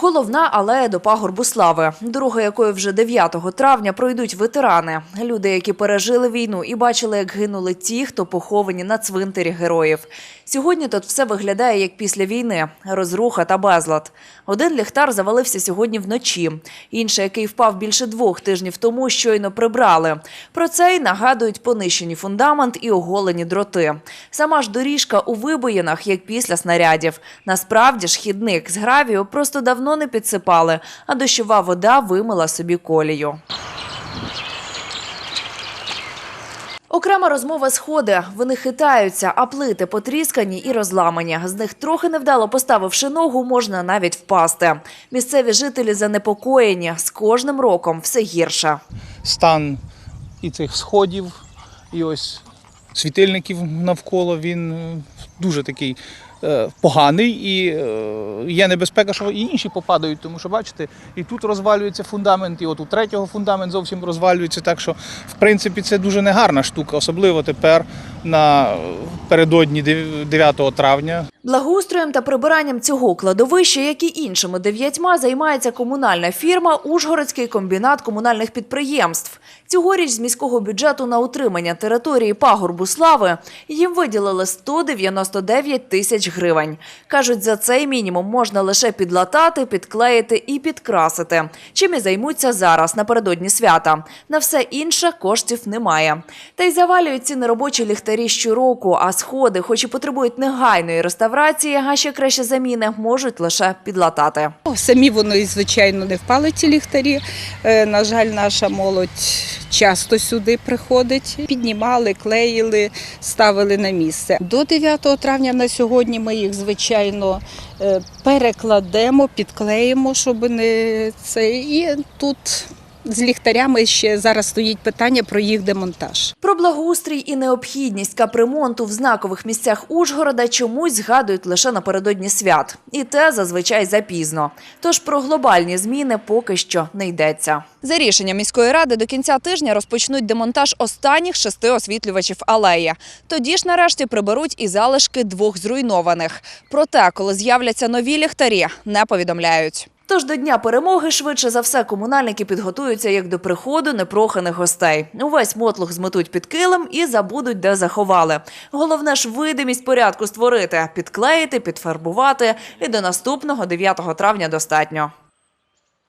Головна алея до пагорбу слави, дорога якої вже 9 травня пройдуть ветерани, люди, які пережили війну і бачили, як гинули ті, хто поховані на цвинтарі героїв. Сьогодні тут все виглядає як після війни: розруха та безлад. Один ліхтар завалився сьогодні вночі, інший, який впав більше двох тижнів тому, щойно прибрали. Про це й нагадують понищені фундамент і оголені дроти. Сама ж доріжка у вибоїнах, як після снарядів. Насправді ж хідник з гравію просто давно не підсипали, а дощова вода вимила собі колію. Окрема розмова сходи. Вони хитаються, а плити потріскані і розламані. З них трохи невдало поставивши ногу, можна навіть впасти. Місцеві жителі занепокоєні. З кожним роком все гірше. стан і цих сходів, і ось світильників навколо він е, дуже такий поганий, і е, є небезпека, що і інші попадають, тому що бачите, і тут розвалюється фундамент, і от у третього фундамент зовсім розвалюється. Так що, в принципі, це дуже негарна штука, особливо тепер на передодні 9 травня. Благоустроєм та прибиранням цього кладовища, як і іншими дев'ятьма, займається комунальна фірма Ужгородський комбінат комунальних підприємств. Цьогоріч з міського бюджету на утримання території пагорбу слави їм виділили 199 тисяч гривень. Кажуть, за цей мінімум можна лише підлатати, підклеїти і підкрасити. Чим і займуться зараз напередодні свята. На все інше коштів немає. Та й завалюють ці неробочі ліхтарі щороку, а сходи, хоч і потребують негайної реставрації, а ще краще заміни, можуть лише підлатати. Самі вони, звичайно, не впали ці ліхтарі. Е, На жаль, наша молодь часто сюди приходить. Піднімали, клеїли, ставили на місце. До 9 травня на сьогодні ми їх, звичайно, е, перекладемо, підклеїмо, щоб не це. І тут з ліхтарями ще зараз стоїть питання про їх демонтаж. Про благоустрій і необхідність капремонту в знакових місцях Ужгорода чомусь згадують лише напередодні свят. І те зазвичай запізно. Тож про глобальні зміни поки що не йдеться. За рішенням міської ради до кінця тижня розпочнуть демонтаж останніх шести освітлювачів алеї. Тоді ж нарешті приберуть і залишки двох зруйнованих. Проте, коли з'являться нові ліхтарі, не повідомляють. Тож до дня перемоги швидше за все комунальники підготуються як до приходу непроханих гостей. Увесь мотлух зметуть під килим і забудуть, де заховали. Головне ж видимість порядку створити, підклеїти, підфарбувати. І до наступного 9 травня достатньо.